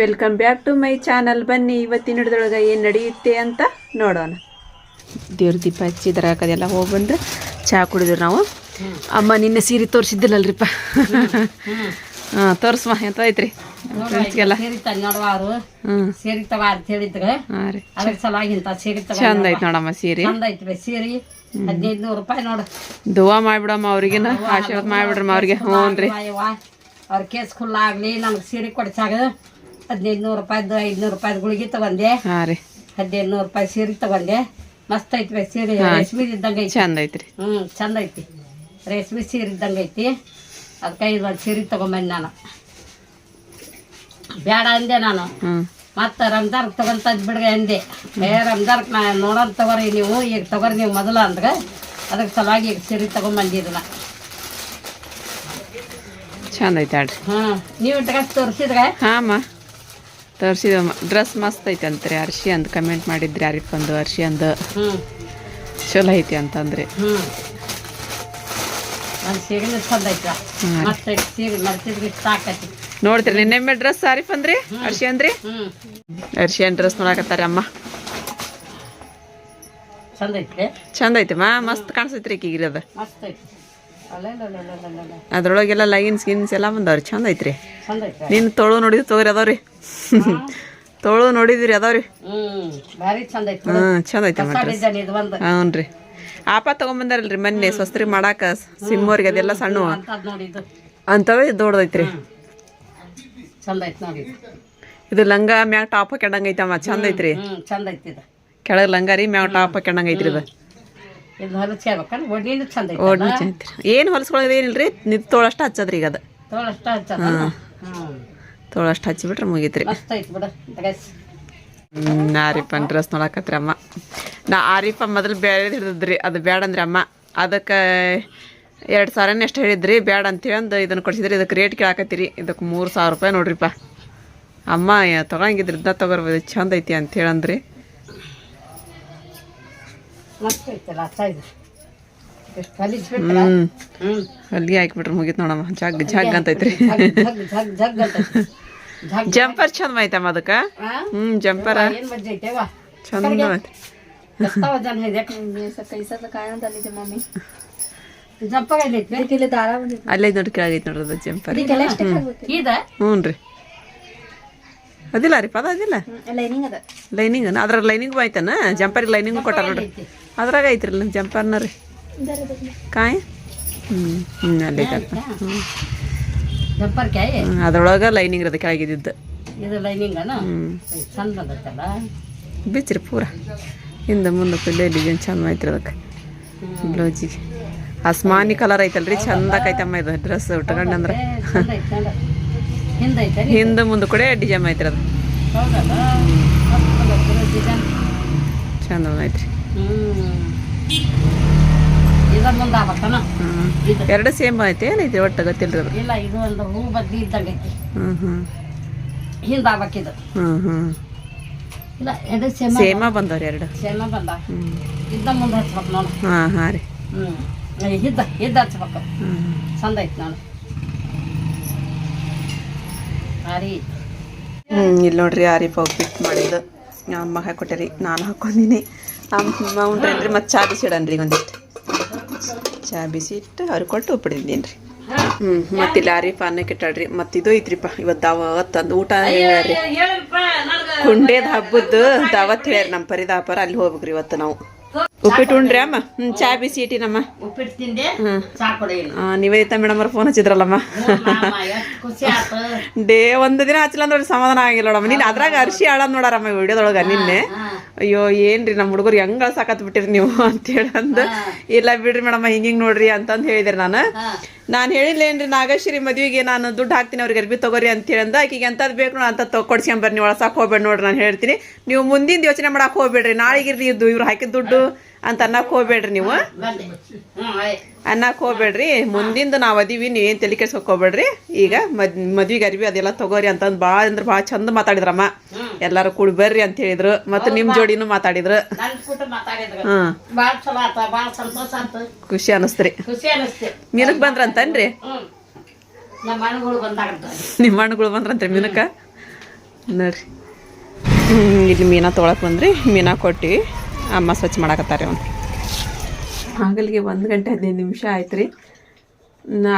Welcome back to my channel ಬನ್ನಿ ಇವತ್ತಿನ ಹಿಡಿದೊಳಗೆ ಏನು ನಡೆಯುತ್ತೆ ಅಂತ ನೋಡೋಣ. ದೇವ್ರ ದೀಪ ಹಚ್ಚಿದ್ರ ಹಾಕೋದೆಲ್ಲ ಹೋಗಿ ಬಂದು ಚಹಾ ಕುಡಿದ್ರು ನಾವು. ಅಮ್ಮ ನಿನ್ನೆ ಸೀರೆ ತೋರಿಸಿದ್ದಿಲ್ಲಲ್ರಿಪ್ಪ. ಹಾಂ ತೋರಿಸ್ಮ ಎಂತ ಐತ್ರಿ ಫ್ರೆಂಡ್ಸ್ಗೆಲ್ಲ ಸೇರಿತವ ಅಂತ ಹೇಳಿದ್ರ. ಅದ್ರ ಸಲುವಾಗಿ ಇಂತ ಸೇರಿತವ ಚಂದ ಐತೆ ನೋಡಮ್ಮ ಸೀರೆ. ಚಂದ ಐತ್ರಿ ಸೀರೆ. ಹದಿನೈದು ನೂರು ರೂಪಾಯಿ ನೋಡು. ದುವಾ ಮಾಡ್ಬಿಡಮ್ಮ ಅವ್ರಿಗಿನ ಆಶೀರ್ವಾದ ಮಾಡ್ಬಿಡ್ರಮ್ಮ ಅವ್ರಿಗೆ. ಹ್ಞೂ ರೀ ಅವ್ರ ಕೇಸ್ ಖುಲ್ಲ ಆಗ್ಲಿ ನಮ್ಗೆ ಸೀರೆ ಕೊಡ್ಸಾಗ. ಹದಿನೈದು ನೂರು ರೂಪಾಯ್ದು ಐದ್ನೂರು ರೂಪಾಯ್ದು ಗುಳಿಗೆ ತಗೊಂಡೆ. ಹಾಂ ರೀ. ಹದಿನೈದು ನೂರು ರೂಪಾಯಿ ಸೀರೆ ತಗೊಂಡೆ. ಮಸ್ತ್ ಐತ್ರಿ ಸೀರೆ. ರೇಷ್ಮಿ ಇದ್ದಂಗೆ ಐತಿ. ಚಂದ ಐತ್ರಿ. ಹ್ಞೂ ಚಂದ ಐತಿ. ರೇಷ್ಮಿ ಸೀರೆ ಇದ್ದಂಗೆ ಐತಿ. ಅದಕ್ಕೆ ಇದು ಒಂದು ಸೀರೆ ತಗೊಂಬಂದೆ ನಾನು. ಬೇಡ ಅಂದೆ ನಾನು. ಮತ್ತ ಮತ್ತೆ ರಂಜಾನ್ ತಗೊಂತದ್ ಬಿಡ್ರಿ ಅಂದೆ. ಏ ರಂಜಾನ್ ನಾ ನೋಡೋಣ ತಗೋರಿ ನೀವು. ಈಗ ತಗೋರಿ ನೀವು ಮೊದಲು ಅಂದ್ರ ಅದಕ್ಕೆ ಸಲುವಾಗಿ ಈಗ ಸೀರೆ ತಗೊಂಬಂದಿದ್ನ ಚಂದ ಐತೆ ಹ್ಞೂ ನೀವು ಡ್ರೆಸ್ ತೋರಿಸಿದ್ರೆ? ಹಾಂ ಅಮ್ಮ ತೋರಿಸಿದಮ್ಮ ಡ್ರೆಸ್ ಮಸ್ತ್ ಐತೆ ಅಂತ್ರಿ. ಅರ್ಶಿ ಅಂದ್ ಕಮೆಂಟ್ ಮಾಡಿದ್ರಿ ಅರಿಫ್ ಒಂದು ಅರ್ಶಿ ಅಂದ ಚಲೋ ಐತಿ ಅಂತಂದ್ರಿ. ನೋಡ್ತೀರಿ ನಿನ್ನೆಮ್ಮೆ ಡ್ರೆಸ್ ಸಾರಿ ಅಂದ್ರಿ? ಅರ್ಶಿ ಅಂದ್ರಿ? ಅರ್ಶಿ ಅರ್ಶಿಯನ್ ಡ್ರೆಸ್ ನೋಡಕತ್ತಾರ ಅಮ್ಮ. ಚಂದ ಐತಿ ಮಾ ಮಸ್ತ್ ಕಾಣಿಸ್ತೈತ್ರಿ ಈಗ ಅಲ್ಲಲ್ಲ ಅದ್ರೊಳಗೆಲ್ಲ ಲೈನ್ಸ್ ಗಿನ್ಸ್ ಎಲ್ಲ ಬಂದವ್ರಿ. ಚಂದ ಐತ್ರಿ. ನಿನ್ನ ತೊಳು ನೋಡಿದ್ವಿ ತೊಗರಿ ಅದಾವ್ರಿ. ತೊಳು ನೋಡಿದ್ರಿ ಅದಾವ್ರಿ. ಹ್ಮ್ ಚಂದ ಐತಿ ಹ್ಞೂ ರೀ ಆಪ ತಗೊಂಬಂದಾರಲ್ರಿ ಮೊನ್ನೆ ಸ್ವಸ್ತ್ರಿ ಮಾಡಾಕ ಸಿಮ್ಮೋರಿಗೆ ಅದೆಲ್ಲ ಸಣ್ಣ ಅಂತವೇ ದೊಡ್ಡದೈತ್ರಿ. ಇದು. ಲಂಗ ಮ್ಯಾಗ ಟಾಪ್ ಹಾಕೊಂಡಂಗ ಐತಮ್ಮ ಚಂದ ಐತ್ರಿ. ಕೆಳಗೆ ಲಂಗ ರೀ ಮ್ಯಾಗ ಟಾಪ್ ಹಾಕೊಂಡಂಗ ಐತ್ರಿ ಇದು. ಇದು ಚಂದ ಓಡ್ ಏನು ಹೊಲಸ್ಕೊಳ್ಳೋದು ಏನಿಲ್ರಿ? ನಿದ್ ತೋಳಷ್ಟ ಹಚ್ಚದ್ರಿ ಈಗ ಅದು. ತೋಳಷ್ಟ ಹಚ್ಚದ? ಹ್ಮ್. ತೋಳಷ್ಟ ಹಚ್ಚಿಬಿಟ್ರೆ ಮುಗಿತ್ರಿ. ಮಸ್ತ್ ಐತಿ ಬಿಡ ಡ್ರೆಸ್ ಹ್ಮ್, ಆರಿಫನ್ ಡ್ರೆಸ್ ನೋಡಕತ್ರಿ ಅಮ್ಮ. ನಾ ಆರಿಫ ಮೊದಲು ಬೇಡ ಹಿಡಿದ್ರಿ ಅದು ಬೇಡ ಅಂದ್ರಿ ಅಮ್ಮ. ಅದಕ್ಕೆ ಎರಡು ಸಾವಿರನೇ ಎಷ್ಟು ಹೇಳಿದ್ರಿ. ಬೇಡ ಅಂತೇಳಿ ಅಂದು ಇದನ್ನು ಕೊಡಿಸಿದ್ರಿ. ಇದಕ್ಕೆ ರೇಟ್ ಕೇಳಾಕತ್ತೀರಿ. ಇದಕ್ಕೆ ಮೂರು ಸಾವಿರ ರೂಪಾಯಿ ನೋಡ್ರಿಪ್ಪ. ಅಮ್ಮ ಯ- ತಗೊಂಗಿದ್ರಿ ಇದನ್ನ ತಗೋರ್ಬೋದು ಚಂದ ಐತಿ ಅಂತ ಹೇಳಂದ್ರಿ ಮಸ್ತ್ ಐತಲ್ಲ ಮುಗಿತ್ ಇದು ಎಷ್ಟು ಕಲಿಸ್ಬಿಟ್ರ ಹ್ಞೂ ಹ್ಮ್. ಅಲ್ಲಿಗೆ ಹಾಕ್ಬಿಟ್ರೆ ಮುಗೀತು ನೋಡಮ್ಮ. ಜಗ್ ಜಗ್ ಅಂತ ಐತಿ. ಜಗ್ ಜಂಪರ್ ಚಂದ ಐತಮ್ಮ ಅದಕ್ಕೆ? ಹ್ಮ್ ಹ್ಞೂ ಜಂಪರ ಏನ್ ಮಜ್ಜೆ ಐತೆವಾ ಚಂದ ಐತಿ ಇದೆ. ಐತಿ. ಅಲ್ಲೇ ನೋಡಿ ಕೆಳಗೈತಿ ನೋಡ್ರಿ ಅದು ಜಂಪರ್. ಇದ? ಹ್ಞೂ ರೀ. ಅದಿಲ್ಲ ರೀ ಪದ ಅದಿಲ್ಲ? ಲೈನಿಂಗ್ ಅದ್ರ ಲೈನಿಂಗ್ ಆಯ್ತಾನ ಜಂಪರಿಗೆ ಲೈನಿಂಗ್ ಕೊಟ್ಟಾರ ನೋಡ್ರಿ. ಅದ್ರಾಗ ಐತ್ರಿ ಜಂಪರ್ನ ರೀ. ಕಾಯಿ? ಹ್ಞೂ ಹ್ಞೂ ಅಲ್ಲಿ ಹ್ಞೂ ಅದ್ರೊಳಗೆ ಲೈನಿಂಗ್ ಇರೋದು ಕೆಳಗಿದ್ದು ಹ್ಞೂ ಬಿಚ್ಚ್ರಿ ಪೂರ. ಹಿಂದೆ ಮುಂದೆ ಪಿಲ್ಲೆ ಡಿಸೈನ್ ಚಂದ ಐತ್ರಿ ಅದಕ್ಕೆ. ಬ್ಲೌಜಿಗೆ ಆಸ್ಮಾನಿ ಕಲರ್ ಐತಲ್ರಿ ಚಂದಕ್ಕೈತಮ್ಮ ಇದು ಡ್ರೆಸ್ ಉಟ್ಕೊಂಡಂದ್ರೆ ಹಿಂದೆ ಮುಂದೆ ಕೂಡ ಡಿಸೈನ್ ಐತ್ರಿ ಅದು. ಚಂದ ಐತ್ರಿ ಎರಡು ಸೇಮ್ ಐತೆ ಏನೈತಿ ಒಟ್ಟು ಗೊತ್ತಿಲ್ರಿ ಅದು ಇಲ್ಲ ಇದು ಒಂದು ಹೂ ಬದ್ಲಿ ಇದ್ದಂಗೆ ಐತಿ ಹ್ಞೂ ಹ್ಞೂ ಹಿಂದ ಆಗ್ಬೇಕಿದು ಹ್ಞೂ ಹ್ಞೂ ಇಲ್ಲ ಎದು ಸೇಮ ಸೇಮ ಬಂದವ್ರಿ ಎರಡು. ಸೇಮ ಬಂದ. ಇದ್ದ ಮುಂದೆ ಹಚ್ಬೇಕು ನಾನು ಹಾಂ ಹಾಂ ರೀ. ಹ್ಞೂ ಇದ್ದ ಇದ್ದ ಹಚ್ಬೇಕು. ಹ್ಞೂ ಚಂದ ಐತಿ ನೋಡು. ರೀ ಹ್ಞೂ ಇಲ್ಲಿ ನೋಡ್ರಿ ಆರಿಫ್ ಔಟ್ಫಿಟ್ ಮಾಡಿದ್ದು. ನಮ್ಮ ಮಗ ಕೊಟ್ಟರಿ. ನಾನು ಹಾಕೊಂಡಿನಿ. ಅಮ್ಮ ಉಂಡ್ರೇನ್ರಿ ಮತ್ತು ಚಾ ಬಿಸಿ ಇಡನ್ರಿ ಈಗ ಒಂದಿಷ್ಟು. ಚಾ ಬಿಸಿ ಇಟ್ಟು ಅವ್ರಿಗೆ ಕೊಟ್ಟು ಉಪ್ಪಿಡಿದ್ದೀನಿ ರೀ ಹ್ಞೂ ಮತ್ತು ಇಲ್ಲಿ ಆರಿಫ್ ಪಾನಕ್ಕೆ ಇಟ್ಟಾಳ್ರಿ ಮತ್ತು ಇದು ಐತ್ರಿಪ್ಪ ಇವತ್ತು ದಾವತ್ ಅಂದು ಊಟ ಹೇಳ್ಯಾರಿ ನನಗೆ ಕುಂಡೇದ ಹಬ್ಬದ್ದು ದಾವತ್ ಹೇಳ್ಯಾರ ನಮ್ಮ ಪರಿದಾಪರ ಅಲ್ಲಿ ಹೋಗ್ಬೇಕ್ರಿ ಇವತ್ತು ನಾವು. ಉಪ್ಪಿಟ್ಟು ಉಂಡ್ರಿ ಅಮ್ಮ? ಹ್ಞೂ ಚಾ ಬಿಸಿ ಇಟ್ಟಿನಮ್ಮ. ಉಪ್ಪಿಟ್ಟು ತಿಂದೆ ನಿವೇದಿತಾ ಮೇಡಮ್ ಅವ್ರ ಫೋನ್ ಹಚ್ಚಿದ್ರಲ್ಲಮ್ಮ. ಡೇ ಒಂದು ದಿನ ಹಚ್ಚಲ ಅಂದ್ರೆ ಸಮಾಧಾನ ಆಗಿಲ್ಲ ನೋಡಮ್ಮ. ನೀನು ಅದ್ರಾಗ ಅರ್ಶಿ ಆಳದ್ ನೋಡಾರಮ್ಮ ವಿಡಿಯೋದೊಳಗ ನಿನ್ನೆ. ಅಯ್ಯೋ ಏನ್ರಿ ನಮ್ಮ ಹುಡುಗರು ಹೆಂಗ ಸಾಕತ್ ಬಿಟ್ಟಿರಿ ನೀವು ಅಂತೇಳಿ ಅಂದ ಇಲ್ಲ ಬಿಡ್ರಿ ಮೇಡಮ್ ಹಿಂಗಿಂಗ್ ಹಿಂಗ್ ನೋಡ್ರಿ ಅಂತಂದು ಹೇಳಿದ್ರಿ ನಾನು. ನಾನು ಹೇಳಿಲ್ಲೇನ್ರಿ ನಾಗಶ್ರೀ ಮದುವೆಗೆ ನಾನು ದುಡ್ಡು ಹಾಕ್ತೀನಿ ಅವ್ರಿಗೆ ಅರ್ಬಿ ತಗೋರಿ ಅಂತ ಹೇಳಿ ಅಂದ ಆಕಿಗೆ ಎಂಥದ್ದು ಬೇಕು ನೋಡಿ ಅಂತ ತಗೊಡ್ಸ್ಕೊಂಬರ್ರಿ ನೀವು ಒಳಸಾಕ್ ಹೋಗ್ಬೇಡಿ ನೋಡ್ರಿ ನಾನು ಹೇಳ್ತೀನಿ. ನೀವು ಮುಂದಿನ ಯೋಚನೆ ಮಾಡಕ್ಕೆ ಹೋಗ್ಬೇಡ್ರಿ ನಾಳೆಗಿರ್ರಿ ಇದು ಇವ್ರು ಹಾಕಿದ ದುಡ್ಡು ಅಂತ ಅನ್ನಕ್ಕೆ ಹೋಗ್ಬೇಡ್ರಿ ನೀವು. ಅನ್ನಕ್ಕೆ ಹೋಗ್ಬೇಡ್ರಿ ಮುಂದಿಂದ ನಾವು ಅದೀವಿ ನೀವೇನು ತಲೆ ಕೆಡ್ಸ್ಕೊಬೇಡ್ರಿ ಹೋಗ್ಬೇಡ್ರಿ. ಈಗ ಮದ್ ಮದ್ವಿಗೆ ಅರ್ಬಿ ಅದೆಲ್ಲ ತಗೋರಿ ಅಂತಂದು ಭಾಳ ಅಂದ್ರೆ ಭಾಳ ಚಂದ ಮಾತಾಡಿದ್ರಮ್ಮ ಎಲ್ಲರೂ ಕೂಡಿ ಬರ್ರಿ ಅಂತ ಹೇಳಿದ್ರು ಮತ್ತು ನಿಮ್ಮ ಜೋಡಿನೂ ಮಾತಾಡಿದ್ರು. ಹಾಂ. ಖುಷಿ ಅನಿಸ್ತ್ರಿ. ಮೀನಕ್ ಬಂದ್ರಂತನ್ರಿ ಹ್ಞೂ ನಮ್ಮ ಹಣ್ಣುಗಳು ಬಂದ್ರಂತ್ರಿ ಮೀನಕ್ಕ? ನೋಡ್ರಿ. ಹ್ಮ್, ಇಲ್ಲಿ ಮೀನಾ ತೊಗೊಳಕ್ಕೆ ಬಂದ್ರಿ. ಮೀನಾ ಕೊಟ್ಟು ಅಮ್ಮ ಸ್ವಚ್ಛ ಮಾಡಾಕತ್ತಾರೆ ಅವ್ನು. ಹಾಗಲಿಗೆ ಒಂದು ಗಂಟೆ ಹದಿನೈದು ನಿಮಿಷ ಆಯ್ತು ರೀ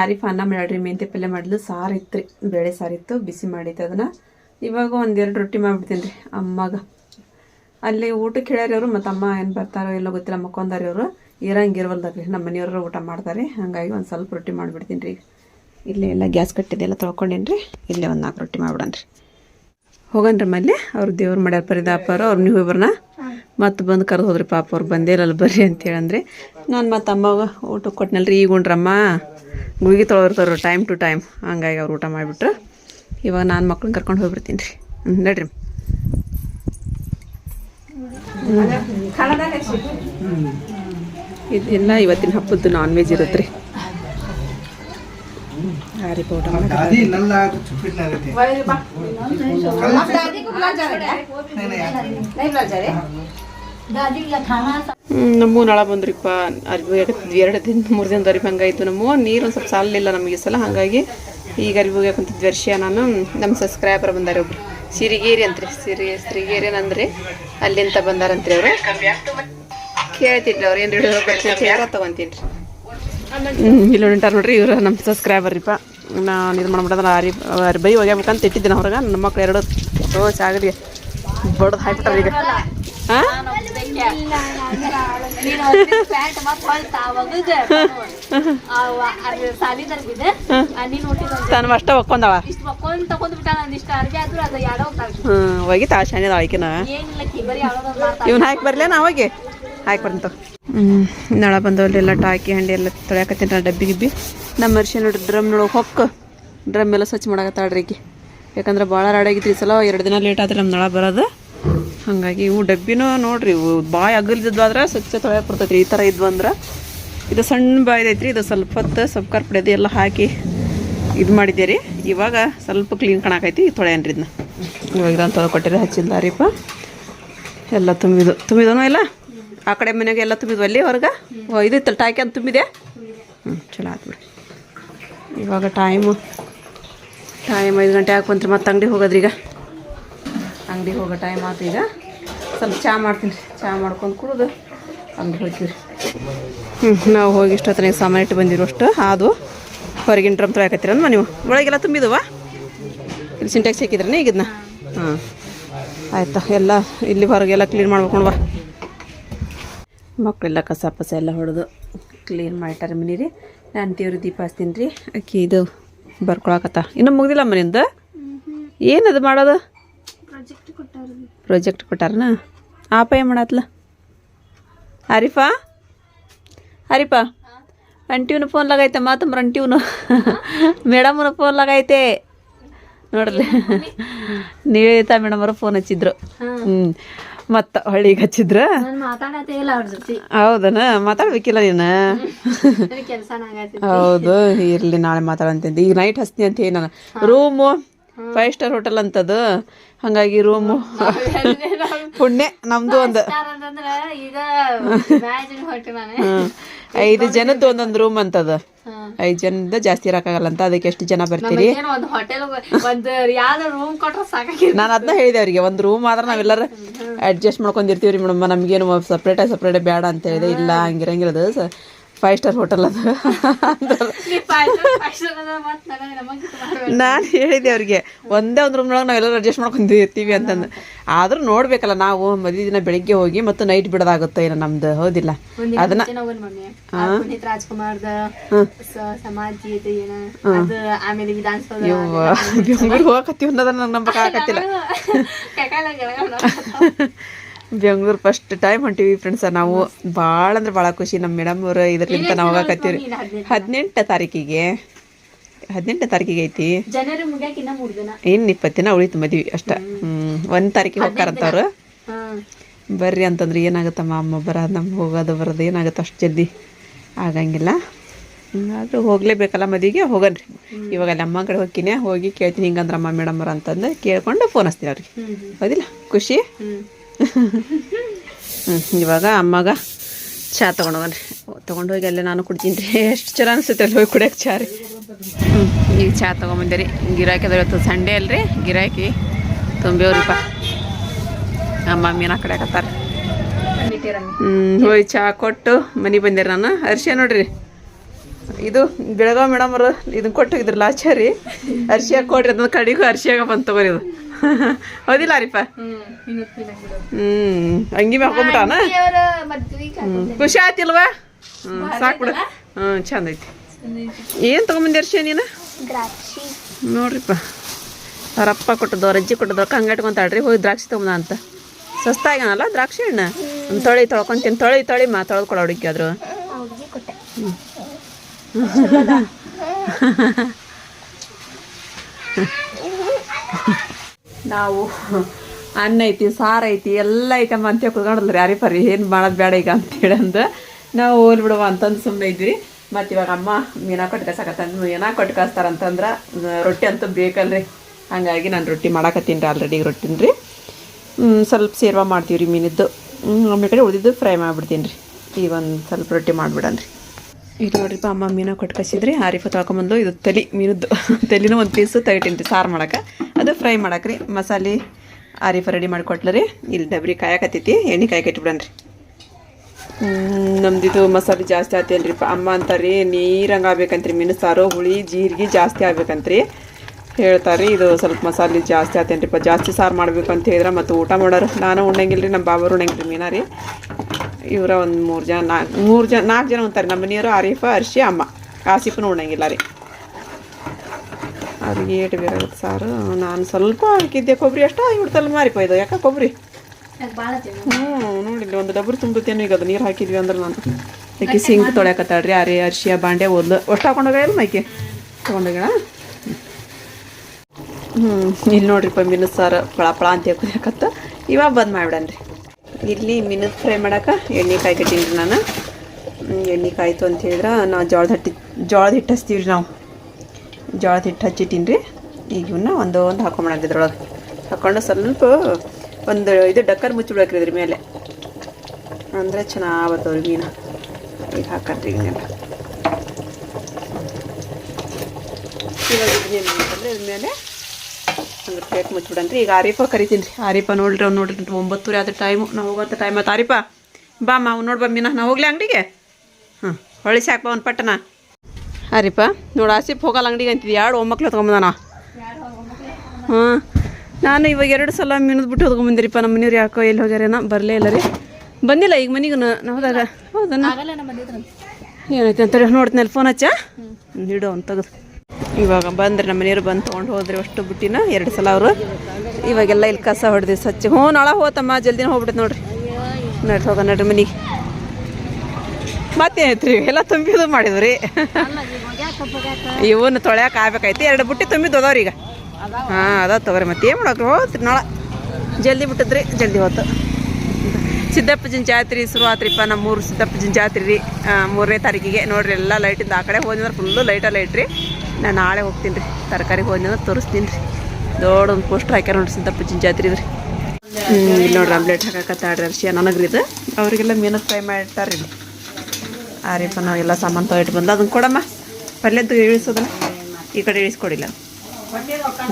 ಆರಿಫ್ ಅನ್ನ ಮಾಡ್ರಿ ಮೆಂತೆ ಪಲ್ಯ ಮಾಡಲು ಸಾರು ಇತ್ತು ರೀ ಬೇಳೆ ಸಾರಿತ್ತು ಬಿಸಿ ಮಾಡಿತ್ತು ಅದನ್ನು. ಇವಾಗ ಒಂದೆರಡು ರೊಟ್ಟಿ ಮಾಡಿಬಿಡ್ತೀನಿ ರೀ ಅಮ್ಮಗೆ. ಅಲ್ಲಿ ಊಟಕ್ಕೆ ಹೇಳ್ಯಾರ ಅವರು ಮತ್ತು ಅಮ್ಮ ಏನು ಬರ್ತಾರೋ ಎಲ್ಲೋ ಗೊತ್ತಿಲ್ಲ. ಮಕ್ಕೊಂದಾರಿ ಅವರು. ಇರಂಗಿರ್ವಲ್ದಾರ ರೀ ನಮ್ಮ ಮನೆಯವರು ಊಟ ಮಾಡ್ತಾರೆ. ಹಾಗಾಗಿ ಒಂದು ಸ್ವಲ್ಪ ರೊಟ್ಟಿ ಮಾಡಿಬಿಡ್ತೀನಿ ರೀ. ಇಲ್ಲೇ ಎಲ್ಲ ಗ್ಯಾಸ್ ಕಟ್ಟಿದ್ದೆಲ್ಲ ತೊಳ್ಕೊಂಡೇನು ರೀ. ಇಲ್ಲೇ ಒಂದು ನಾಲ್ಕು ರೊಟ್ಟಿ ಮಾಡಿಬಿಡೋಣ ರೀ. ಹೋಗನ್ರಿ ಮಲ್ಲಿ. ಅವ್ರು ದೇವ್ರು ಮಾಡ್ಯಾರ ಪರಿದಾಪರು ಅವ್ರು. ನೀವು ಇಬ್ಬರನ್ನ ಮತ್ತೆ ಬಂದು ಕರೆದು ಹೋದ್ರಿ ಪಾಪ ಅವ್ರು ಬಂದೇ ಇರಲ್ಲ ಬರ್ರಿ ಅಂತೇಳಂದ್ರಿ ನಾನು ಮತ್ತು ಅಮ್ಮಗ ಊಟ ಕೊಟ್ಟನಲ್ರಿ ಈಗ ಉಂಡ್ರಮ್ಮ ಗುಳಿಗೆ ತೊಳೋರ್ತಾರ ಟೈಮ್ ಟು ಟೈಮ್. ಹಂಗಾಗಿ ಅವ್ರು ಊಟ ಮಾಡಿಬಿಟ್ರು. ಇವಾಗ ನಾನು ಮಕ್ಳನ್ನ ಕರ್ಕೊಂಡು ಹೋಗ್ಬಿಡ್ತೀನಿ ರೀ. ಹ್ಞೂ ನಡ್ರಿ. ಇದೆಲ್ಲ ಇವತ್ತಿನ ಹಬ್ಬದ್ದು ನಾನ್ ವೆಜ್ ಇರುತ್ತೆ ರೀ. ನಮ್ಮೂ ನಳ ಬಂದ್ರಿಪ್ಪ. ಅರಿವು ಎರಡು ದಿನ ಮೂರು ದಿನದ ಅರಿವು ಹಂಗಾಯ್ತು ನಮ್ಮ. ನೀರು ಒಂದು ಸ್ವಲ್ಪ ಸಾಲಿಲ್ಲ ನಮಗೆ ಸಲ ಹಾಗಾಗಿ ಈಗ ಅರಿವು ಹೋಗ್ಯಾಕಂತಿದ್ವಿ ವರ್ಷ ನಾನು ನಮ್ಮ ಸಬ್ಸ್ಕ್ರೈಬರ್ ಬಂದಾರೆ ಒಬ್ರು. ಸಿರಿಗೇರಿ ಅಂತ್ರಿ ಸಿರಿ ಸಿರಿಗೇರಿ ಅಂದ್ರಿ. ಅಲ್ಲಿಂದ ಬಂದಾರಂತ್ರಿ ಅವರು. ಕೇಳ್ತಿದ್ರಿ ಅವ್ರು ಏನು ತಗೊಂತೀನಿ. ಹ್ಞೂ ಇಲ್ಲಿ ಹೊಂಟಾರ ನೋಡ್ರಿ ಇವ್ರು ನಮ್ಮ ಸಬ್ಸ್ಕ್ರೈಬರ್ ರೀಪ ನಾನು ಇದು ಮಾಡ್ಬಿಟ್ಟಂದ್ರೆ ಅರಿ ಬೈ ಒಗ್ಯಾಬೇಕಂತ ಇಟ್ಟಿದ್ದೀನಿ ಹೊರಗೆ ನನ್ನ ಮಕ್ಳು ಎರಡು ದೋಸೆ ಆಗಲಿ. ಬಡ್ದು ಹಾಕ್ಬಿಟ್ಟಾರ ಈಗ. ಹಾಂ ತಾನು ಅಷ್ಟ ಒಕ್ಕೊಂದವ ಹ್ಞೂ ಹೋಗಿ ತಾ ಶಾನಿದ ಆಯ್ಕೆನ ಇವ್ನ ಹಾಕಿ ಬರಲೇ ನಾ ಹೋಗಿ? ಹಾಕಿ ಬರಂತ ಹ್ಞೂ ನಳ ಬಂದವಲ್ಲಿ ಎಲ್ಲ ಟಾಕಿ ಹಂಡಿ ಎಲ್ಲ ತೊಳ್ಯಾಕತ್ತೀನಿ ನಾ ಡಬ್ಬಿ ಗಿಬ್ಬಿ. ನಮ್ಮ ಮರ್ಷಿ ನೋಡಿ ಡ್ರಮ್ ನೋಡೋಕೆ ಹೊಕ್ಕ. ಡ್ರಮ್ ಎಲ್ಲ ಸ್ವಚ್ಛ ಮಾಡಕತ್ತಾಳ್ರಿ ಈಗ ಯಾಕಂದ್ರೆ ಭಾಳ ರಾಡಾಗಿತ್ತು ಈ ಸಲ, ಎರಡು ದಿನ ಲೇಟ್ ಆದ್ರೆ ನಮ್ಮ ನಳ ಬರೋದು. ಹಾಗಾಗಿ ಇವು ಡಬ್ಬಿನೂ ನೋಡ್ರಿ, ಇವು ಬಾಯಿ ಅಗಲ್ದಿದ್ವು ಆದ್ರೆ ಸ್ವಚ್ಛ ತೊಳ್ಯಾಕ ಬರ್ತೈತ್ರಿ, ಈ ಥರ ಇದ್ವು ಅಂದ್ರೆ ಇದು ಸಣ್ಣ ಬಾಯ್ದೈತ್ರಿ ಇದು ಸ್ವಲ್ಪ ಹೊತ್ತು ಸಬ್ಕಾರ ಪಡೆದು ಎಲ್ಲ ಹಾಕಿ ಇದು ಮಾಡಿದ್ದೆ ರೀ ಇವಾಗ ಸ್ವಲ್ಪ ಕ್ಲೀನ್ ಕಾಣಕೈತಿ ತೊಳೆಯನ್ರಿ ಇದನ್ನ ಇವಾಗ ಇದನ್ನು ಹಚ್ಚಿಲ್ಲ ರೀಪ ಎಲ್ಲ ತುಂಬಿದು. ತುಂಬಿದನು ಇಲ್ಲ? ಆ ಕಡೆ ಮನೆಗೆ ಎಲ್ಲ ತುಂಬಿದ್ವು. ಅಲ್ಲಿ ಹೊರಗೆ? ಇದಿತ್ತಲ್ಲ ಟಾಕಿ ಅಂತ ತುಂಬಿದೆ? ಹ್ಞೂ ಚಲೋ ಆಯ್ತು ಬಿಡಿ. ಇವಾಗ ಟೈಮು ಟೈಮ್ ಐದು ಗಂಟೆ ಹಾಕೊಂತ್ರಿ ಮತ್ತೆ ಅಂಗಡಿ ಹೋಗೋದ್ರಿ ಈಗ? ಅಂಗಡಿ ಹೋಗೋ ಟೈಮ್ ಆಯ್ತು ಈಗ. ಸ್ವಲ್ಪ ಚಹಾ ಮಾಡ್ತೀನಿ ಚಹಾ ಮಾಡ್ಕೊಂಡು ಕುಡಿದು ಅಂಗಡಿ ಹೋಗ್ತೀವಿ ಹ್ಞೂ ನಾವು ಹೋಗಿ ಇಷ್ಟೊತ್ತನಿಗೆ ಸಾಮಾನು ಇಟ್ಟು ಬಂದಿರೋ ಅಷ್ಟು. ಅದು ಹೊರಗಿನ ಡ್ರಮ್ ತೊಳಕತ್ತೀರಮ್ಮ ನೀವು? ಒಳಗೆಲ್ಲ ತುಂಬಿದವ? ಇಲ್ಲಿ ಸಿಂಟ್ಯಾಕ್ಸ್ ಹಾಕಿದ್ರನೇ ಈಗಿದ್ನ? ಹಾಂ ಆಯ್ತಾ, ಎಲ್ಲ ಇಲ್ಲಿ ಹೊರಗೆಲ್ಲ ಕ್ಲೀನ್ ಮಾಡ್ಬೇಕು ನೋಡುವ. ಮಕ್ಕಳೆಲ್ಲ ಕಸ ಪಸ ಎಲ್ಲ ಹೊಡೆದು ಕ್ಲೀನ್ ಮಾಡಿಟ್ಟಾರೆ ಮನೆ ರೀ ನಾನು ದೇವ್ರ ದೀಪ ಹಚ್ತೀನಿ ರೀ ಅಕ್ಕಿ ಇದು ಬರ್ಕೊಳಕತ್ತ. ಇನ್ನೂ ಮುಗ್ದಿಲ್ಲ ಮನೆಯಿಂದ ಏನದು ಮಾಡೋದು? ಪ್ರಾಜೆಕ್ಟ್ ಕೊಟ್ಟಾರನ? ಆಪ ಏನು ಮಾಡತ್ಲ? ಹರಿಫಾ? ಹರಿಫಾ? ಅಂಟಿವ್ನ ಫೋನ್ ಲಗೈತೆ ಮಾತಂಬ್ರ ಅಂಟಿವ್ನು. ಮೇಡಮ್ನ ಫೋನ್ ಲಗೈತೆ. ನೋಡ್ರಿ. ನೀವೇತಾ ಮೇಡಮ್ ಅವರು ಫೋನ್ ಹಚ್ಚಿದ್ರು ಹ್ಞೂ ಮತ್ತು ಹಳ್ಳಿಗೆ ಹಚ್ಚಿದ್ರ? ಹೌದನ? ಮಾತಾಡ್ಬೇಕಿಲ್ಲ ನೀನು? ಹೌದು ಇರ್ಲಿ ನಾಳೆ ಮಾತಾಡಂತಿದ್ದೆ ಈಗ ನೈಟ್ ಹಚ್ತೀನಿ ಅಂತ ನಾನು. ರೂಮು ಫೈವ್ ಸ್ಟಾರ್ ಹೋಟೆಲ್ ಅಂತದು. ಹಂಗಾಗಿ ರೂಮು ಪುಣ್ಯ ನಮ್ದು ಒಂದು. ಐದು ಜನದ್ದು ಒಂದೊಂದು ರೂಮ್ ಅಂತದ. ಐದು ಜನದ ಜಾಸ್ತಿ ಇರಕ್ಕಾಗಲ್ಲ ಅಂತ ಅದಕ್ಕೆ ಎಷ್ಟು ಜನ ಬರ್ತೀರಿ? ಒಂದು ಹೋಟೆಲ್ ಒಂದು ಯಾವ್ದೋ ರೂಮ್ ಕೊಟ್ರೆ ಸಾಕಾಗಿಲ್ಲ ನಾನು ಅದನ್ನ ಹೇಳಿದೆ ಅವ್ರಿಗೆ ಒಂದು ರೂಮ್ ಆದ್ರೆ ನಾವೆಲ್ಲರೂ ಅಡ್ಜಸ್ಟ್ ಮಾಡ್ಕೊಂಡಿರ್ತೀವಿ ರೀ ಮೇಡಮ್ ನಮಗೇನು ಸಪ್ರೇಟ್ ಸಪ್ರೇಟ್ ಬೇಡ ಅಂತ ಹೇಳಿದೆ ಇಲ್ಲ ಹಂಗಿರಂಗಿರೋದು ಫೈವ್ ಸ್ಟಾರ್ ಹೋಟೆಲ್ ಅದು. ನಾನು ಹೇಳಿದೆ ಅವ್ರಿಗೆ ಒಂದೇ ಒಂದು ರೂಮ್ನೊಳಗೆ ನಾವೆಲ್ಲರೂ ಅಡ್ಜಸ್ಟ್ ಮಾಡ್ಕೊಂಡು ಇರ್ತೀವಿ ಅಂತಂದು. ಆದರೂ ನೋಡ್ಬೇಕಲ್ಲ ನಾವು ಮದುವೆ ದಿನ ಬೆಳಿಗ್ಗೆ ಹೋಗಿ ಮತ್ತು ನೈಟ್ ಬಿಡೋದಾಗುತ್ತೆ ಏನೋ ನಮ್ದು ಹೌದಿಲ್ಲ. ಅದನ್ನ ಬೆಂಗ್ಳೂರು ಹೋಗಕತ್ತೀವಿ ಅನ್ನೋದನ್ನ ನಂಗೆ ನಂಬಕ್ಕಾಗತ್ತಿಲ್ಲ ಬೆಂಗ್ಳೂರು ಫಸ್ಟ್ ಟೈಮ್ ಹೊಂಟಿವಿ ಫ್ರೆಂಡ್ಸ ನಾವು ಭಾಳ ಅಂದ್ರೆ ಭಾಳ ಖುಷಿ. ನಮ್ಮ ಮೇಡಮ್ ಅವರು ಇದರಿಂದ ನಾವು ಹೋಗಕತ್ತೀವಿ ಹದಿನೆಂಟು ತಾರೀಕಿಗೆ. ಹದಿನೆಂಟು ತಾರೀಕಿಗೆ. ಐತಿ. ಇನ್ನು ಇಪ್ಪತ್ತು ದಿನ ಉಳಿತು ಮದ್ವಿ ಅಷ್ಟ. ಹ್ಮ್. ಒಂದ್ ತಾರೀಕಿಗೆ ಹೋಗ್ತಾರಂತವ್ರು ಬರ್ರಿ ಅಂತಂದ್ರೆ ಏನಾಗುತ್ತಮ್ಮ? ಅಮ್ಮ ಬರೋದು ನಮ್ಗೆ ಹೋಗೋದು ಬರೋದು ಏನಾಗುತ್ತೆ ಅಷ್ಟು ಜಲ್ದಿ. ಆಗಂಗಿಲ್ಲ. ಆದರೂ ಹೋಗಲೇಬೇಕಲ್ಲ ಮದುವೆಗೆ? ಹೋಗನ್ರಿ ಇವಾಗ ಅಲ್ಲಿ ಅಮ್ಮ ಕಡೆ ಹೋಗ್ತೀನಿ ಹೋಗಿ ಕೇಳ್ತೀನಿ ಹಿಂಗಂದ್ರಮ್ಮ ಮೇಡಮ್ ಅವ್ರ ಅಂತಂದು ಕೇಳ್ಕೊಂಡು ಫೋನ್ ಹಚ್ತೀನಿ ಅವ್ರಿಗೆ. ಹೌದಿಲ್ಲ? ಖುಷಿ? ಹ್ಞೂ ಇವಾಗ ಅಮ್ಮಗ ಚಹಾ ತೊಗೊಂಡು ಹೋಗಿ ಅಲ್ಲೇ ನಾನು ಕುಡ್ತೀನಿ. ರೀ ಎಷ್ಟು ಚಲೋ ಅನಿಸುತ್ತೆ ಅಲ್ಲಿ ಹೋಗಿ ಕುಡಿಯೋಕೆ ಚಹಾ ರೀ? ಹ್ಞೂ ಈಗ ಚಹಾ ತೊಗೊಂಬಂದೆ ರೀ ಗಿರಾಕಿ ಅದ್ರ ಇವತ್ತು ಸಂಡೇ ಅಲ್ರಿ. ಗಿರಾಕಿ ತುಂಬೇವ್ರಿಪ್ಪ ಅಮ್ಮ ಮೀನಾ ಕಡೆಕತ್ತಾರ ಹ್ಮ್, ಹೋಯ್ ಚಾ ಕೊಟ್ಟು ಮನೆಗೆ ಬಂದಿರಿ ನಾನು. ಅರ್ಶಿಯ ನೋಡ್ರಿ. ಇದು ಬೆಳಗಾವ್ ಮೇಡಮ್ ಅವರು ಇದನ್ನ ಕೊಟ್ಟು ಆಚಾರಿ. ಅರ್ಶಿಯಾಗಿ ಕೊಡ್ರಿ, ಅದನ್ನ ಕಡಿಗೂ ಅರ್ಶಿಯಾಗ ಬಂತು ತಗೋರಿ ಇದು. ಹೌದಿಲ್ಲ ರೀಪ ಹ್ಮ್ ಅಂಗಿ ಹಾಕೊಂಡ್ಬಿಟ್ಟಾನ. ಖುಷಿ ಆಯ್ತಿಲ್ವಾ? ಹ್ಮ್ ಸಾಕು ಬಿಡು. ಹ್ಮ್ ಚಂದ ಐತಿ. ಏನ್ ತಗೊಂಬಂದಿರ್ಷ ನೀನ? ನೋಡ್ರಿಪ್ಪ. ಅವರಪ್ಪ ಕೊಟ್ಟದ್ದು ಅವ್ರ ಅಜ್ಜಿ ಕೊಟ್ಟದ್ದು ಕಂಗ ಇಟ್ಕೊಂತಾಳ್ರಿ ಹೋಗಿ ದ್ರಾಕ್ಷಿ ತಗೊಂಬ ಅಂತ. ಸಸ್ತ ಆಗ್ಯಾನಲ್ಲ ದ್ರಾಕ್ಷಿ ಹಣ್ಣ? ಒಂದು ತೊಳಿ ತೊಳ್ಕೊಂತೀನಿ ತೊಳಿ ತೊಳಿ ಮಾ ತೊಳೆದು ಕೊಡ ಹುಡುಕಿ ಆದ್ರು. ಹ್ಮ್. ನಾವು ಅನ್ನ ಐತಿ, ಸಾರು ಐತಿ, ಎಲ್ಲ ಐಟಮ್ ಅಂತ ಕುತ್ಕೊಂಡ್ರಿ ಯಾರಿ ಪರಿ, ಏನು ಮಾಡೋದು ಬೇಡ ಈಗ ಅಂತೇಳಿ ಅಂದು. ನಾವು ಹೋಲ್ ಬಿಡುವ ಅಂತಂದು ಸುಮ್ಮನೆ ಇದ್ವಿ. ಮತ್ತು ಇವಾಗ ಅಮ್ಮ ಮೀನಾ ಕೊಟ್ಟು ಕಳ್ಸಕತ್ತಂದು ಮೀನಾ ಕೊಟ್ಟು ಕಳಿಸ್ತಾರಂತಂದ್ರೆ ರೊಟ್ಟಿ ಅಂತೂ ಬೇಕಲ್ರಿ. ಹಾಗಾಗಿ ನಾನು ರೊಟ್ಟಿ ಮಾಡಾಕತ್ತೀನಿ ರೀ ಆಲ್ರೆಡಿ ರೊಟ್ಟಿನ ರೀ ಸ್ವಲ್ಪ ಸೇರ್ವ ಮಾಡ್ತೀವಿ ರೀ ಮೀನಿದ್ದು ಆಮೇಲೆ ಕಡೆ ಉಳಿದಿದ್ದು ಫ್ರೈ ಮಾಡಿಬಿಡ್ತೀನಿ ರೀ. ಈಗ ಒಂದು ಸ್ವಲ್ಪ ರೊಟ್ಟಿ ಮಾಡಿಬಿಡನ್ರಿ. ಇದು ನೋಡ್ರಿಪ್ಪ ಅಮ್ಮ ಮೀನು ಕೊಟ್ಕಸಿದ್ರಿ ಆರಿಫ ತೊಳ್ಕೊಂಬಂದು ಇದು ತಲೆ ಮೀನದ್ದು. ತಲೆನೂ ಒಂದು ಪೀಸು ತೆಗಿತೀನಿ ರೀ ಸಾರು ಮಾಡಕ್ಕೆ. ಅದು ಫ್ರೈ ಮಾಡಕ್ಕೆ ರೀ ಮಸಾಲೆ ಆರಿಫ ರೆಡಿ ಮಾಡಿಕೊಟ್ಲರಿ ಇಲ್ಲಿ ಡಬ್ರಿ ಕಾಯಕತ್ತೈತಿ. ಎಣ್ಣೆ ಕಾಯಕ್ಕೆ ಇಟ್ಬಿಡನ್ರಿ ನಮ್ದು ಇದು ಮಸಾಲೆ ಜಾಸ್ತಿ ಆತೇನ್ರಿಪ್ಪ ಅಮ್ಮ ಅಂತಾರ್ರಿ, ನೀರಂಗೆ ಆಗ್ಬೇಕಂತ್ರಿ ಮೀನು ಸಾರು, ಹುಳಿ, ಜೀರಿಗೆ ಜಾಸ್ತಿ ಆಗ್ಬೇಕಂತ್ರಿ ಹೇಳ್ತಾರೆ ಇದು ಸ್ವಲ್ಪ ಮಸಾಲೆ ಜಾಸ್ತಿ ಆತೇನ್ರಿಪ್ಪ ಜಾಸ್ತಿ ಸಾರು ಮಾಡ್ಬೇಕು ಅಂತ ಹೇಳಿದ್ರೆ ಮತ್ತು ಊಟ ಮಾಡೋರು, ನಾನು ಉಣ್ಣಂಗಿಲ್ಲ ರೀ ನಮ್ಮ ಬಾಬರು ಉಣ್ಣಂಗಿಲ್ಲ ಮೀನಾ ರೀ. ಇವರ ಒಂದು ಮೂರು ಜನ ನಾಲ್ಕು ಮೂರು ಜನ ನಾಲ್ಕು ಜನ ಉಂತಾರೆ ನಮ್ಮ ಮನೆಯವರು ಆರೀಫ ಅರ್ಶಿ ಅಮ್ಮ. ಆಸಿಫನು ಉಣ್ಣಂಗಿಲ್ಲ ರೀ. ಅದು ಏಟು ಬೇಕಾಗುತ್ತೆ ಸಾರು. ನಾನು ಸ್ವಲ್ಪ ಹಾಕಿದ್ದೆ ಕೊಬ್ಬರಿ ಅಷ್ಟೇ ಇಡ್ತಲ್ಲ ಮಾರಿಪ ಇದು. ಯಾಕೆ ಕೊಬ್ಬರಿ ಹ್ಞೂ ನೋಡಿಲ್ಲ ಒಂದು ಡಬ್ರಿ ತುಂಬುತ್ತೇನು ಈಗ ಅದು ನೀರು ಹಾಕಿದ್ವಿ ಅಂದ್ರೆ ನಾನು. ಯಾಕೆ ಸಿಂಕ್ ತೊಳ್ಯಾಕತ್ತಾಳ್ರಿ. ಅರೆ ಅರ್ಶಿಯ ಬಾಂಡೆ ಓದ್ಲು ಅಷ್ಟು ಹಾಕೊಂಡೋಗಿಲ್ಲ ಮೈಕೆ ತೊಗೊಂಡೋಗೋಣ ಹ್ಞೂ ಇಲ್ಲಿ ನೋಡ್ರಿಪ್ಪ ಮೀನು ಸಾರು. ಪಳ ಪಳ ಅಂತ ಕುದಿಯಾಕತ್ತ ಇವಾಗ ಬಂದ್ ಮಾಡಿಬಿಡನ್ರಿ. ಇಲ್ಲಿ ಮೀನು ಫ್ರೈ ಮಾಡಕ್ಕೆ ಎಣ್ಣೆ ಕಟ್ಟೀನಿ ರೀ ನಾನು. ಎಣ್ಣೆ ಕಾಯ್ತು ಅಂತ ಹೇಳಿದ್ರೆ ನಾವು ಜೋಳದ ಹಿಟ್ಟು ಜೋಳದ ಹಿಟ್ಟು ಹಚ್ತೀವಿ ರೀ ನಾವು. ಜೋಳದ ಹಿಟ್ಟು ಹಚ್ಚಿಟ್ಟೀನಿ ರೀ. ಈಗ ಇವನ್ನ ಒಂದು ಒಂದು ಹಾಕೊಂಬಿಡಂಗೆ ಇದ್ರೊಳಗೆ. ಹಾಕೊಂಡು ಸ್ವಲ್ಪ ಒಂದು ಇದು ಡಕ್ಕರ್ ಮುಚ್ಚಿಬಿಡಕ್ರಿ ಇದ್ರ ಮೇಲೆ. ಅಂದರೆ ಚೆನ್ನಾಗಿ ಮೀನು. ಈಗ ಹಾಕನ್ರಿ ಹಿಂಗೆಲ್ಲ ಇವಾಗ ಇದ್ರ ಮೇಲೆ ಹಂಗೆ ಪ್ಲೇಟ್ ಮುಚ್ಚಿಬಿಡನ್ರಿ ಈಗ ಆರೀಫ ಕರಿತೀನಿ ರೀ. ಆರೀಫ ನೋಡ್ರಿ ಅವ್ನು ನೋಡ್ರಿ. ಒಂಬತ್ತೂರಿ ಆದ ಟೈಮು ನಾವು ಹೋಗೋಂಥ ಟೈಮ್ ಆಯ್ತು. ಆರಿಫ ಬಾ ಮಾವು ಅವ್ನು ನೋಡ್ಬಾ ಮೀನಾ. ನಾ ಹೋಗ್ಲಿ ಅಂಗಡಿಗೆ? ಹಾಂ ಹೊಳಿ ಸಾಕು ಒಂದು ಪಟ್ಟಣ. ಆರಿಫ ನೋಡು ಆಸಿಪ್ ಹೋಗಲ್ಲ ಅಂಗಡಿಗೆ ಅಂತಿದ್ದೆ ಎರಡು ಒಮ್ಮಕ್ಳು ತೊಗೊಂಬಂದಾನ? ಹಾಂ ನಾನು ಇವಾಗ ಎರಡು ಸಲ ಮೀನದ್ ಬಿಟ್ಟು ಹೊತ್ಕೊಂಬಂದಿರಿಪ್ಪ. ನಮ್ಮ ಮನೆಯವ್ರು ಯಾಕೋ ಎಲ್ಲಿ ಹೋಗ್ಯಾರೇನ ಬರಲೇ ಇಲ್ಲ ರೀ. ಬಂದಿಲ್ಲ ಈಗ ಮನೆಗೂ ಹೌದಾಗ. ಹೌದಾ ಏನಾಯ್ತು ಅಂತಾರೆ ನೋಡ್ತೀನಿ ಫೋನ್ ಹಚ್ಚ. ಇಡು ಅವ್ನು ತೆಗೆದು. ಇವಾಗ ಬಂದ್ರೆ ನಮ್ಮ ಮನೆಯವ್ರು ಬಂದು ತೊಗೊಂಡು ಹೋದ್ರೆ ಅಷ್ಟು ಬುಟ್ಟಿನ ಎರಡು ಸಲ ಅವರು ಇವಾಗೆಲ್ಲ ಇಲ್ಲಿ ಕಸ ಹೊಡೆದು ಸ್ವಚ್ಛ ಹ್ಞೂ, ನಾಳ ಹೋತಮ್ಮ, ಜಲ್ದಿನ ಹೋಗ್ಬಿಡ್ತು ನೋಡ್ರಿ. ನಡ್ರಿ ಹೋಗ ನಡ್ರಿ ಮನೆಗೆ. ಮತ್ತೇನೈತ್ರಿ, ಎಲ್ಲ ತುಂಬಿದು ಮಾಡಿದ್ರಿ. ಇವನ್ನ ತೊಳ್ಯಾಕ ಆಗ್ಬೇಕೈತಿ ಎರಡು ಬುಟ್ಟಿ ತುಂಬಿದ್ದು ಅದಾವ್ರಿ ಈಗ. ಹಾಂ, ಅದಾವ ತಗೋರಿ ಮತ್ತೆ ಏನು ಮಾಡೋಕ್ರಿ, ಹೋತ್ರಿ ನಾಳೆ. ಜಲ್ದಿ ಬಿಟ್ಟದ್ರಿ ಜಲ್ದಿ ಹೋತು. ಸಿದ್ದಪ್ಪಜನ ಜಾತ್ರೆ ಶುರು ಆತ್ರಿಪ್ಪ ನಮ್ಮ ಮೂರು ಸಿದ್ದಪ್ಪಜನ ಜಾತ್ರೆ ರೀ. ಮೂರನೇ ತಾರೀಕಿಗೆ. ನೋಡ್ರಿ, ಎಲ್ಲ ಲೈಟಿಂದ ಆ ಕಡೆ ಹೋದ್ರೆ ಫುಲ್ಲು ಲೈಟ ಲೈಟ್ ರೀ ನಾನು ನಾಳೆ ಹೋಗ್ತೀನಿ ರೀ. ತರಕಾರಿ ಹೋದ ತೋರಿಸ್ತೀನಿ ರೀ. ದೊಡ್ಡ ಒಂದು ಪೋಸ್ಟರ್ ಹಾಕ್ಯಾರ ನೋಡ್ರಿ ಸಿದ್ದಪ್ಪಜನ ಜಾತ್ರೆ ರೀ ಹ್ಞೂ ಇಲ್ಲಿ ನೋಡ್ರಿ ಆಮ್ಲೆಟ್ ಹಾಕತ್ತಾಡ್ರಿ ಅರ್ಶಿಯ ನನಗ್ರಿ ಇದು. ಅವರಿಗೆಲ್ಲ ಮೀನು ಫ್ರೈ ಮಾಡ್ತಾರೆ ರೀ ಆ ನಾವು ಎಲ್ಲ ಸಾಮಾನು ತೊಗೊಟ್ಟು ಬಂದು ಅದನ್ನು ಕೊಡಮ್ಮ. ಪಲ್ಯದ್ದು ಇಳಿಸೋದಲ್ಲ ಈ ಕಡೆ ಇಳಿಸ್ಕೊಡಿಲ್ಲ.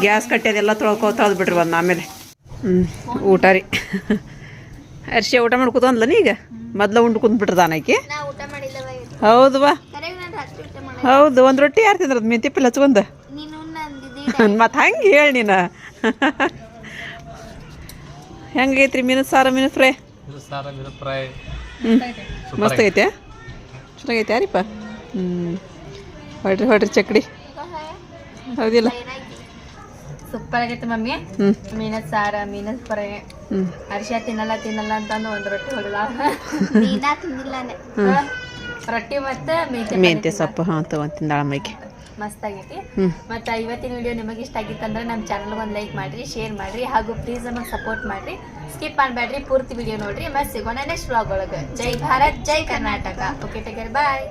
ಗ್ಯಾಸ್ ಕಟ್ಟಿ ಅದೆಲ್ಲ ತೊಳ್ಕೊ ತೊಳೆದು ಬಿಡ್ರಿ ಬಂದು ಆಮೇಲೆ. ಹ್ಞೂ ಊಟ ರೀ. ಅರ್ಶಿ ಊಟ ಮಾಡಿ ಕೂತಂದ್ಲ ನೀ ಈಗ? ಮೊದ್ಲು ಉಂಡು ಕುಂದ್ಬಿಟ್ರದಾನಕಿ ಹೌದು ಬಾ ಕರೆಗೆ ನಾನು ರಾತ್ರಿ ಊಟ ಮಾಡಿ ಹೌದು ಒಂದು ರೊಟ್ಟಿ ಯಾರು ತಿಂದ್ರದು? ಮೆಂತಿ ಪಲ್ಲೆ ಹಚ್ಕೊಂದು ಮತ್ತು ಹಂಗೆ ಹೇಳಿ ನೀನು. ಹೆಂಗೈತ್ರಿ ಮೀನು ಸಾರು ಮೀನು ಫ್ರೈ? ಹ್ಞೂ ಮಸ್ತ್ ಐತೆ ಚೆನ್ನಾಗೈತೆ ಯಾರಿಪ್ಪ? ಹ್ಞೂ ಹೊಡ್ರಿ ಹೊಡ್ರಿ ಚಕ್ಡಿ. ಹೌದಿಲ್ಲ? ಸೂಪರ್ ಆಗೈತೆ ಮಮ್ಮಿ. ಹ್ಞೂ ಮೀನದ ಸಾರ ಮೀನ ಫ್ರೈ. ಹ್ಞೂ ಅರಿಶಿನ ತಿನ್ನಲ್ಲ ತಿನ್ನಲ್ಲ ಅಂತಂದು ಒಂದು ರೊಟ್ಟಿ ಹೊಡೆದ. ನೀನಾ ತಿಂದಿಲ್ಲಾನೆ? ರೊಟ್ಟಿ ಮತ್ತೆ ಮೆಂತ್ಯ ಸೊಪ್ಪು ಹಾಂ ತೊಗೊಂಡು ತಿಂದಾಳ ಮೈಗೆ ಮಸ್ತ್ ಆಗೈತಿ. ಮತ್ತ ಇವತ್ತಿನ ವಿಡಿಯೋ ನಿಮಗೆ ಇಷ್ಟ ಆಗಿತ್ತಂದ್ರೆ ನಮ್ಮ ಚಾನಲ್ ಒಂದು ಲೈಕ್ ಮಾಡ್ರಿ ಶೇರ್ ಮಾಡಿರಿ ಹಾಗೂ ಪ್ಲೀಸ್ ನಮಗೆ ಸಪೋರ್ಟ್ ಮಾಡ್ರಿ. ಸ್ಕಿಪ್ ಮಾಡಬೇಡ್ರಿ ಪೂರ್ತಿ ವಿಡಿಯೋ ನೋಡ್ರಿ. ಮತ್ತೆ ಸಿಗೋಣ ನೆಕ್ಸ್ಟ್ ವ್ಲಾಗ್ ಒಳಗೆ. ಜೈ ಭಾರತ್ ಜೈ ಕರ್ನಾಟಕ. Okay take bye